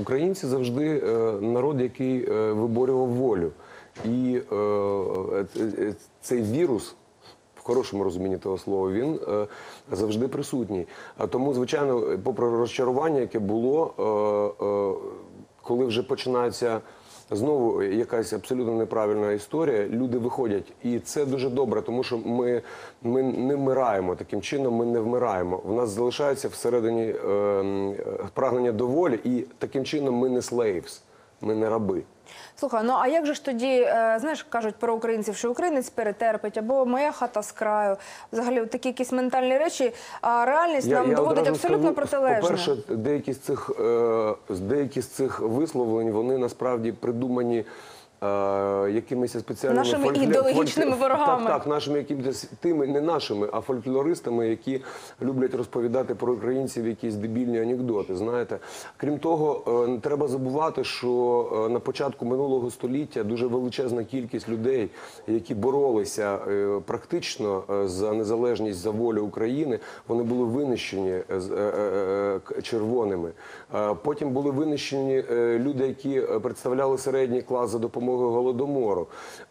Українці завжди е, народ, який е, виборював волю. І е, цей вірус. В хорошому розумінні того слова він завжди присутній. Тому, звичайно, попри розчарування, яке було, коли вже починається знову якась абсолютно неправильна історія, люди виходять. І це дуже добре, тому що ми, ми не вмираємо таким чином, ми не вмираємо. В нас залишається всередині е, прагнення до волі, і таким чином ми не slaves, ми не раби. Слухай, ну а як же ж тоді, е, знаєш, кажуть про українців, що українець перетерпить, або моя хата з краю, взагалі такі якісь ментальні речі, а реальність нам доводить абсолютно скажу, протилежне. По-перше, деякі з цих е, деякі з цих висловлень вони насправді придумані. Е, Якимись спеціальними Нашими фолькле- ідеологічними фолькле- ворогами. Так, так, нашими якимись тими, не нашими, а фольклористами, які люблять розповідати про українців якісь дебільні анекдоти. Знаєте, крім того, не треба забувати, що е, на початку минулого століття дуже величезна кількість людей, які боролися е, практично за незалежність за волю України, вони були винищені червоними. Потім були винищені люди, які представляли середній клас за допомогою голодомору.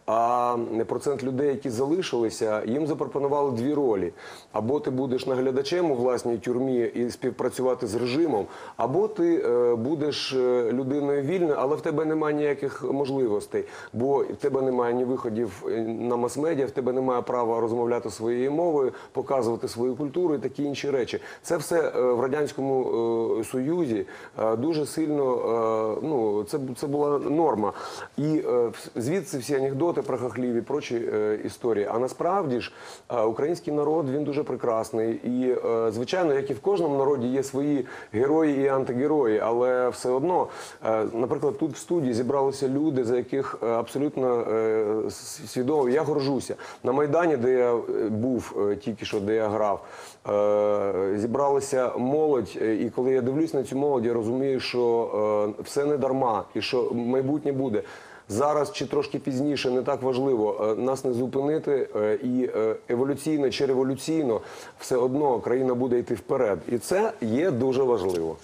А процент людей, які залишилися, їм запропонували дві ролі: або ти будеш наглядачем у власній тюрмі і співпрацювати з режимом, або ти е, будеш е, людиною вільною, але в тебе немає ніяких можливостей, бо в тебе немає ні виходів е, на мас-медіа, в тебе немає права розмовляти своєю мовою, показувати свою культуру і такі інші речі. Це все в радянському союзі дуже сильно ну це, це була норма. І звідси всі анекдоти про хахлів і прочі е, історії. А насправді ж е, український народ він дуже прекрасний. І е, звичайно, як і в кожному народі є свої герої і антигерої, але все одно, е, наприклад, тут в студії зібралися люди, за яких е, абсолютно е, свідомо я горжуся. На Майдані, де я е, був е, тільки що, де я грав, е, зібралася молодь. е, І коли я дивлюсь на цю молодь, я розумію, що е, все не дарма і що майбутнє буде. Зараз чи трошки пізніше не так важливо е, нас не зупинити, е, і е, еволюційно чи революційно все одно країна буде йти вперед, і це є дуже важливо.